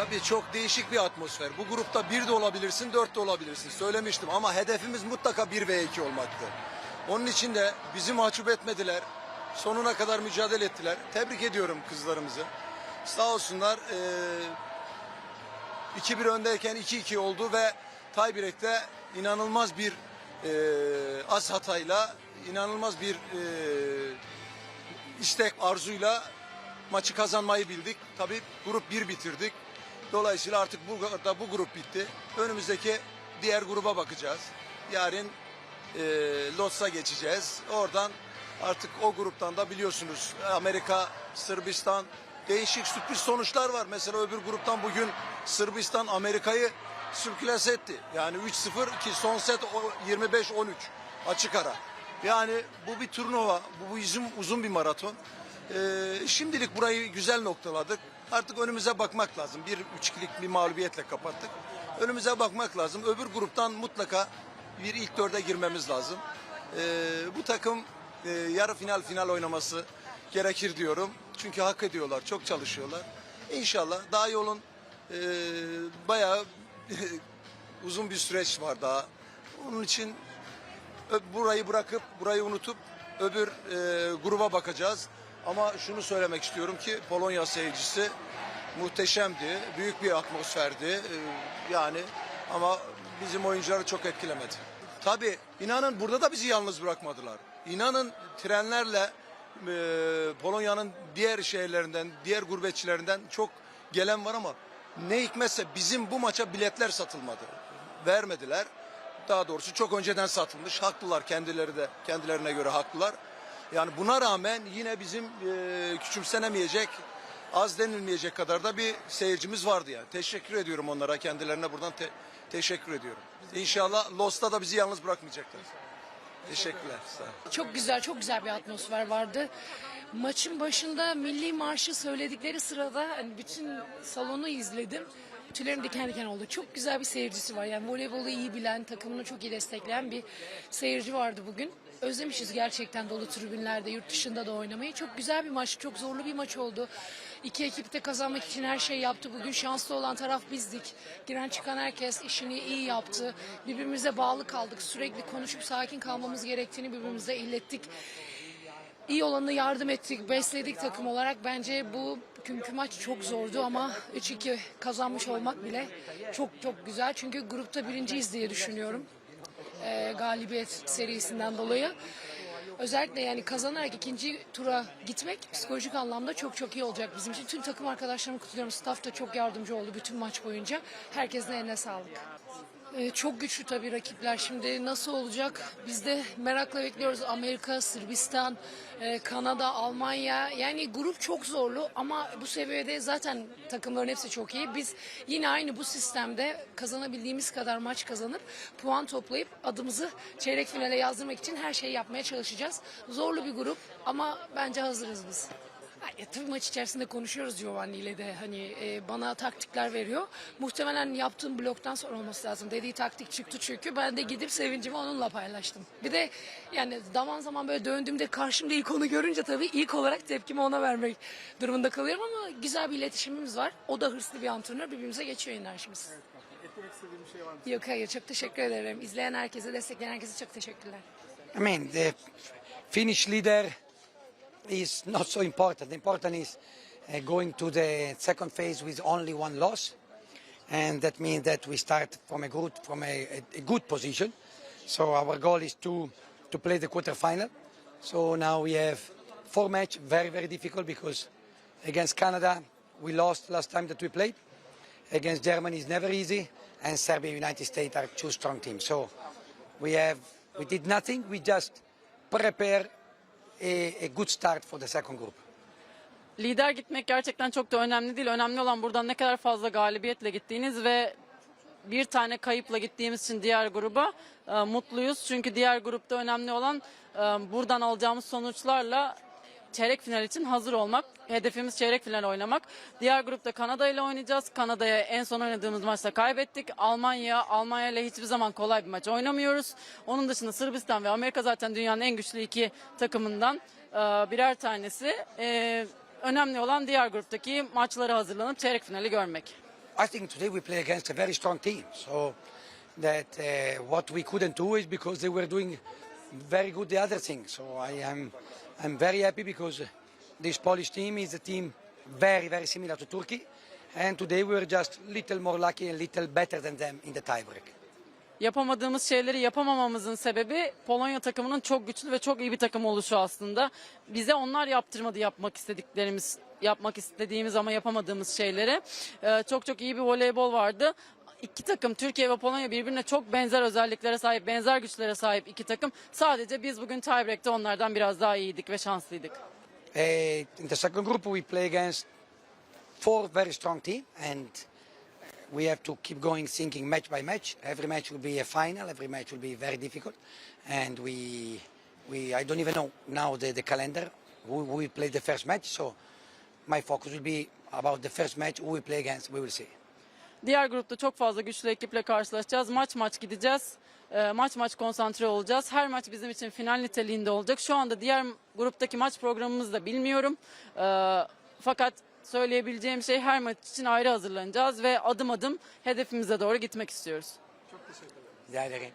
Tabii çok değişik bir atmosfer. Bu grupta bir de olabilirsin, dört de olabilirsin. Söylemiştim ama hedefimiz mutlaka bir ve iki olmaktı. Onun için de bizi mahcup etmediler. Sonuna kadar mücadele ettiler. Tebrik ediyorum kızlarımızı. Sağ olsunlar. eee 2-1 öndeyken 2-2 oldu ve tiebreak'te inanılmaz bir eee az hatayla, inanılmaz bir eee istek, arzuyla maçı kazanmayı bildik. Tabii grup 1 bitirdik. Dolayısıyla artık burada bu grup bitti. Önümüzdeki diğer gruba bakacağız. Yarın e, Lots'a geçeceğiz. Oradan artık o gruptan da biliyorsunuz Amerika, Sırbistan değişik sürpriz sonuçlar var. Mesela öbür gruptan bugün Sırbistan Amerika'yı sürklase etti. Yani 3-0 ki son set o 25-13 açık ara. Yani bu bir turnuva, bu, bu uzun, uzun bir maraton. Ee, şimdilik burayı güzel noktaladık. Artık önümüze bakmak lazım. Bir üçkilik bir mağlubiyetle kapattık. Önümüze bakmak lazım. Öbür gruptan mutlaka bir ilk dörde girmemiz lazım. Ee, bu takım e, yarı final final oynaması gerekir diyorum. Çünkü hak ediyorlar, çok çalışıyorlar. İnşallah daha yolun e, bayağı uzun bir süreç var daha. Onun için burayı bırakıp burayı unutup öbür e, gruba bakacağız. Ama şunu söylemek istiyorum ki Polonya seyircisi muhteşemdi. Büyük bir atmosferdi. E, yani ama bizim oyuncuları çok etkilemedi. Tabii inanın burada da bizi yalnız bırakmadılar. İnanın trenlerle e, Polonya'nın diğer şehirlerinden, diğer gurbetçilerinden çok gelen var ama ne hikmetse bizim bu maça biletler satılmadı. Vermediler daha doğrusu çok önceden satılmış. Haklılar kendileri de kendilerine göre haklılar. Yani buna rağmen yine bizim e, küçümsenemeyecek, az denilmeyecek kadar da bir seyircimiz vardı yani. Teşekkür ediyorum onlara, kendilerine buradan te- teşekkür ediyorum. İnşallah Lost'ta da bizi yalnız bırakmayacaklar. Teşekkürler. Çok güzel, çok güzel bir atmosfer vardı. Maçın başında milli marşı söyledikleri sırada hani bütün salonu izledim. Tüylerim diken diken oldu. Çok güzel bir seyircisi var. Yani voleybolu iyi bilen, takımını çok iyi destekleyen bir seyirci vardı bugün. Özlemişiz gerçekten dolu tribünlerde, yurt dışında da oynamayı. Çok güzel bir maç, çok zorlu bir maç oldu. İki ekip de kazanmak için her şeyi yaptı. Bugün şanslı olan taraf bizdik. Giren çıkan herkes işini iyi yaptı. Birbirimize bağlı kaldık. Sürekli konuşup sakin kalmamız gerektiğini birbirimize illettik. İyi olanı yardım ettik, besledik takım olarak. Bence bu günkü maç çok zordu ama 3-2 kazanmış olmak bile çok çok güzel. Çünkü grupta birinciyiz diye düşünüyorum. Ee, galibiyet serisinden dolayı. Özellikle yani kazanarak ikinci tura gitmek psikolojik anlamda çok çok iyi olacak bizim için. Tüm takım arkadaşlarımı kutluyorum. Staff da çok yardımcı oldu bütün maç boyunca. Herkesin eline sağlık. Ee, çok güçlü tabii rakipler. Şimdi nasıl olacak? Biz de merakla bekliyoruz. Amerika, Sırbistan, e, Kanada, Almanya. Yani grup çok zorlu ama bu seviyede zaten takımların hepsi çok iyi. Biz yine aynı bu sistemde kazanabildiğimiz kadar maç kazanıp puan toplayıp adımızı çeyrek finale yazdırmak için her şeyi yapmaya çalışacağız. Zorlu bir grup ama bence hazırız biz. Ya, tabii maç içerisinde konuşuyoruz Giovanni ile de hani e, bana taktikler veriyor. Muhtemelen yaptığım bloktan sonra olması lazım. Dediği taktik çıktı çünkü ben de gidip sevincimi onunla paylaştım. Bir de yani zaman zaman böyle döndüğümde karşımda ilk onu görünce tabii ilk olarak tepkimi ona vermek durumunda kalıyorum ama güzel bir iletişimimiz var. O da hırslı bir antrenör birbirimize geçiyor enerjimiz. Eklemek istediğim bir şey var mı? Yok hayır çok teşekkür ederim. İzleyen herkese, destekleyen herkese çok teşekkürler. I mean, the Finnish leader is not so important. Important is uh, going to the second phase with only one loss, and that means that we start from a good from a, a, a good position. So our goal is to to play the quarterfinal. So now we have four match, very very difficult because against Canada we lost last time that we played. Against Germany is never easy, and Serbia, United States are two strong teams. So we have we did nothing. We just prepare a, a good start for the second group. Lider gitmek gerçekten çok da önemli değil. Önemli olan buradan ne kadar fazla galibiyetle gittiğiniz ve bir tane kayıpla gittiğimiz için diğer gruba e, mutluyuz. Çünkü diğer grupta önemli olan e, buradan alacağımız sonuçlarla çeyrek final için hazır olmak. Hedefimiz çeyrek final oynamak. Diğer grupta Kanada ile oynayacağız. Kanada'ya en son oynadığımız maçta kaybettik. Almanya, Almanya ile hiçbir zaman kolay bir maç oynamıyoruz. Onun dışında Sırbistan ve Amerika zaten dünyanın en güçlü iki takımından e, birer tanesi. E, önemli olan diğer gruptaki maçlara hazırlanıp çeyrek finali görmek. I think today we play against a very strong team. So that uh, what we couldn't do is because they were doing very good the other thing. So I am I'm very happy because this Polish team is a team very very similar to Turkey, and today we were just little more lucky and little better than them in the tiebreak. Yapamadığımız şeyleri yapamamamızın sebebi Polonya takımının çok güçlü ve çok iyi bir takım oluşu aslında. Bize onlar yaptırmadı yapmak istediklerimiz, yapmak istediğimiz ama yapamadığımız şeyleri. Ee, çok çok iyi bir voleybol vardı. İki takım Türkiye ve Polonya birbirine çok benzer özelliklere sahip, benzer güçlere sahip iki takım. Sadece biz bugün tiebreak'te onlardan biraz daha iyiydik ve şanslıydık. Uh, in the second group, we play against four very strong teams, and we have to keep going, thinking match by match. Every match will be a final. Every match will be very difficult, and we, we I don't even know now the, the calendar who, who will play the first match. So my focus will be about the first match. Who we play against, we will see. Diğer grupta çok fazla güçlü ekiple karşılaşacağız. Maç maç gideceğiz. Ee, maç maç konsantre olacağız. Her maç bizim için final niteliğinde olacak. Şu anda diğer gruptaki maç programımızı da bilmiyorum. Ee, fakat söyleyebileceğim şey her maç için ayrı hazırlanacağız ve adım adım hedefimize doğru gitmek istiyoruz. Çok teşekkür ederim. Rica ederim.